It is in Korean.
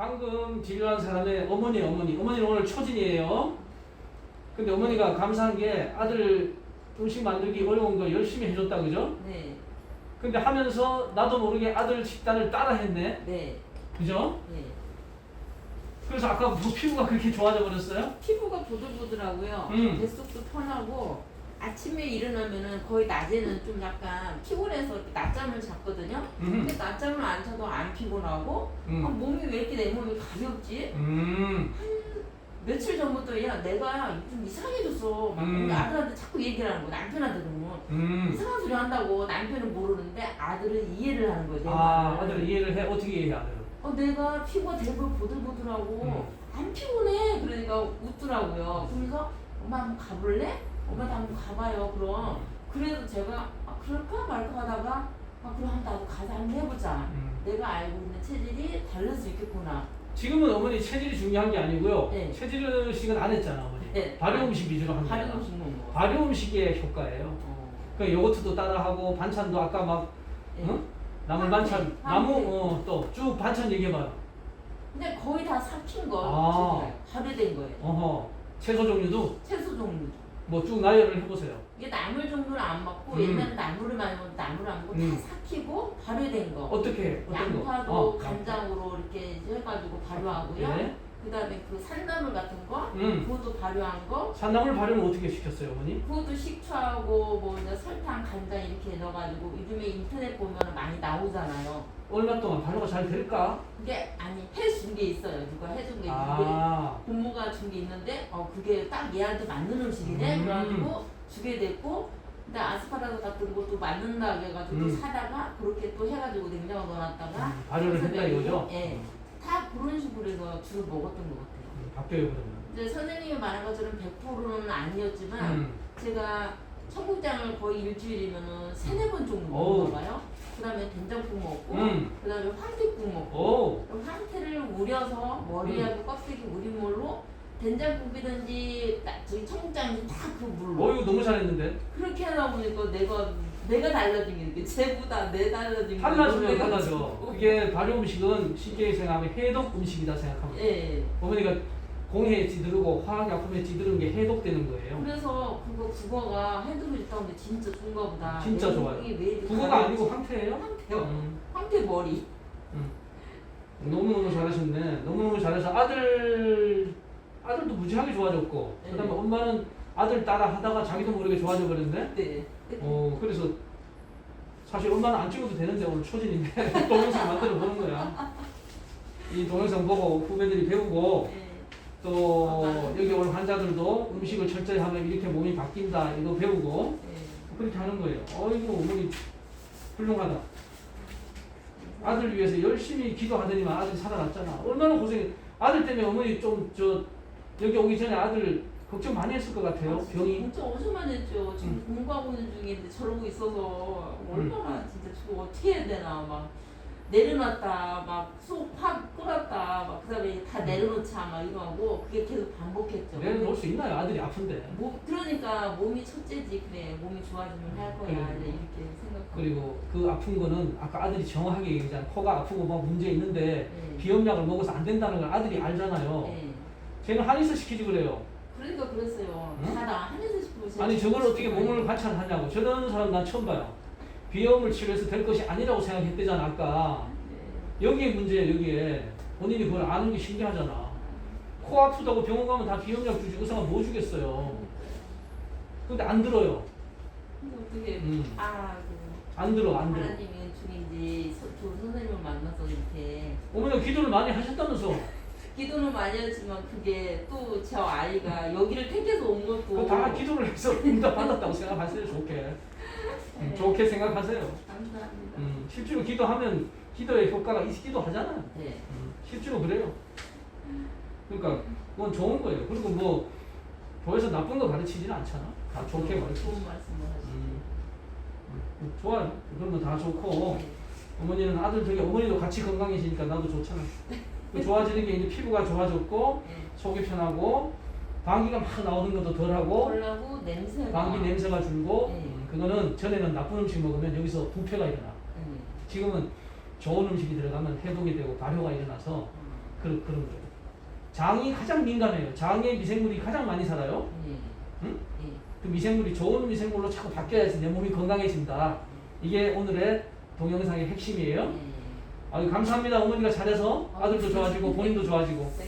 방금 진료한 사람의 어머니, 어머니. 어머니는 오늘 초진이에요. 근데 어머니가 감사한 게 아들 음식 만들기 어려운 거 열심히 해줬다, 그죠? 네, 근데 하면서 나도 모르게 아들 식단을 따라 했네. 네, 그죠? 네. 그래서 아까 뭐 피부가 그렇게 좋아져 버렸어요? 피부가 보들보들하고요. 음. 뱃속도 편하고 아침에 일어나면은 거의 낮에는 좀 약간 피곤해서 이렇게 낮잠을 잤거든요. 음. 근데 낮잠을 안 자도 안 피곤하고 음. 아, 몸이 왜 이렇게 내 몸이 가볍지? 음. 며칠 전부터 야 내가 좀 이상해졌어. 막 음. 아들한테 자꾸 얘기를 하는 거야. 남편한테는 음. 이상한 소리 한다고 남편은 모르는데 아들은 이해를 하는. 내 아, 말을. 아들 이해를 해. 어떻게 이해해, 아들은? 어, 내가 피부가 대부분 보들보들하고 음. 안 피곤해. 그러니까 웃더라고요. 그러면서 엄마 한번 가볼래? 엄마도 한번 가봐요. 그럼 그래서 제가 아, 그럴까 말까 하다가 아, 그럼 나도 가서 한번 해보자. 음. 내가 알고 있는 체질이 다를 수 있겠구나. 지금은 어머니 체질이 중요한 게 아니고요. 네. 체질 음식은 안 했잖아, 어머니. 네. 발효 음식 위주로 한 발효 먹어. 발효 음식의 효과예요. 어. 그 요거트도 따라하고 반찬도 아까 막 네. 응? 나물 황태, 반찬, 황태. 나무 어, 또 쭉 반찬 얘기해봐요. 근데 거의 다 삭힌 거, 아. 발효된 거예요. 어허. 채소 종류도 채소 종류. 뭐 쭉 나열을 해보세요. 이게 나물 종류를 안 먹고 음. 옛날에 나물을 많이 먹는데 나물을 안 먹고 음. 다 삭히고 발효된 거. 어떻게 어떤 거? 양파도 어, 간장으로 이렇게 해가지고 발효하고요. 네. 그다음에 그 산나물 같은 거, 음. 그것도 발효한 거. 산나물 발효는 어떻게 시켰어요, 어머니? 그것도 식초하고 뭐 이제 설탕, 간장 이렇게 넣어가지고 요즘에 인터넷 보면 많이 나오잖아요. 얼마 동안 발효가 잘 될까? 그게 아니 해준 게 있어요. 누가 해준 게 있는데 아, 고모가 준 게 있는데 어 그게 딱 얘한테 맞는 음식이네. 음. 그래가지고 주게 됐고. 근데 아스파라거 같은 것도 맞는다 해가지고 음. 사다가 그렇게 또 해가지고 냉장고 넣어놨다가 음, 발효를 했다 이거죠? 예. 다 그런 식으로 해서 주로 먹었던 것 같아요. 음, 바뀌어요 그러면. 이제 선생님이 말한 것처럼 100%는 아니었지만 음. 제가 청국장을 거의 일주일이면은 세네 번 정도 어우. 먹는 거예요. 그다음에 된장국 먹고, 음. 그다음에 황태국 먹고. 오. 그럼 황태를 우려서 머리하고 껍데기 우린 물로 된장국이든지 딱 저기 청국장인지 다그 물로 어 이거 너무 잘했는데. 그렇게 하다 보니까 내가 내가 달라진 게 쟤보다 내 달라진 게 달라져요, 너무 달라져. 그게 발효 음식은 쉽게 생각하면 해독 음식이다 생각하면 돼요. 예. 어머니가 공해에 찌들고 화학약품에 찌들은 게 해독되는 거예요. 그래서 그거 국어가 핸드폰 있다고 근데 진짜 좋은가 보다. 진짜 내 좋아요. 왜 이렇게 국어가? 아니고 황태예요? 황태요. 음. 황태 머리. 너무너무 잘하셨네. 너무너무 잘해서 아들 아들도 무지하게 좋아졌고 네. 그다음에 엄마는 아들 따라 하다가 자기도 모르게 좋아져 버렸네. 네. 어 그래서 사실 엄마는 안 찍어도 되는데 오늘 초진인데 동영상 만들어 보는 거야. 이 동영상 보고 후배들이 배우고 네. 또. 여기 올 환자들도 음식을 철저히 하면 이렇게 몸이 바뀐다 이거 배우고 네. 그렇게 하는 거예요. 어이구 어머니 훌륭하다. 아들 위해서 열심히 기도하더니만 아들이 살아났잖아. 얼마나 고생해. 아들 때문에 어머니 좀 저 여기 오기 전에 아들 걱정 많이 했을 것 같아요. 아, 병이. 진짜 엄청 많이 했죠. 지금 공부하고 있는 중인데 저러고 있어서 얼마나 진짜 저거 어떻게 해야 되나 막 내려놨다 막속팍 끓었다 막 그다음에 다 음. 내려놓자 막 이러고 그게 계속 반복했죠. 내려놓을 수 있나요? 아들이 아픈데. 몸 그러니까 몸이 첫째지 그래 몸이 좋아지면 할 거야 그래. 이제 이렇게 생각하고 그리고 그 아픈 거는 아까 아들이 정확하게 얘기했잖아. 코가 아프고 막 문제 있는데 네. 비염약을 먹어서 안 된다는 걸 아들이 알잖아요. 네. 쟤는 한의사 시키지 그래요. 그러니까 그랬어요. 응? 다나 한에서 싶으면 아니 저걸 어떻게 몸을 관찰하냐고. 저런 사람 난 처음 봐요. 비염을 치료해서 될 것이 아니라고 생각했대잖아 아까. 네. 여기에 문제야 여기에. 본인이 그걸 아는 게 신기하잖아. 코 아프다고 병원 가면 다 비염약 주지 의사가 뭐 주겠어요. 근데 안 들어요. 근데 어떻게 음. 아 그. 안 들어 안 들어. 하나님이 중인지 좋은 선생님을 만나서 이렇게 어머니가 기도를 많이 하셨다면서. 기도는 많이 했지만 그게 또 저 아이가 여기를 택해서 온 것도 그거 다 기도를 해서 응답 받았다고 생각하세요 좋게. 음, 네. 좋게 생각하세요. 감사합니다. 음, 실제로 기도하면 기도의 효과가 있기도 하잖아요. 네. 음, 실제로 그래요. 그러니까 그건 좋은 거예요. 그리고 뭐 교회에서 나쁜 거 가르치지는 않잖아. 다 좋게 가르치지. 좋은 말씀을 하시고. 음, 음, 좋아요. 그러면 다 좋고 네. 어머니는 아들 저기 어머니도 같이 건강해지니까 나도 좋잖아. 그 좋아지는 게 이제 피부가 좋아졌고 네. 속이 편하고 방귀가 막 나오는 것도 덜하고 덜하고 냄새 방귀 냄새가 줄고 네. 그거는 전에는 나쁜 음식 먹으면 여기서 부패가 일어나. 네. 지금은 좋은 음식이 들어가면 해독이 되고 발효가 일어나서 음. 그런 그런 거예요. 장이 가장 민감해요. 장에 미생물이 가장 많이 살아요. 네. 응? 네. 그 미생물이 좋은 미생물로 자꾸 바뀌어야지 내 몸이 건강해진다. 네. 이게 오늘의 동영상의 핵심이에요. 네. 아유 감사합니다. 어머니가 잘해서 아들도 아, 좋아지고 네. 본인도 좋아지고. 네.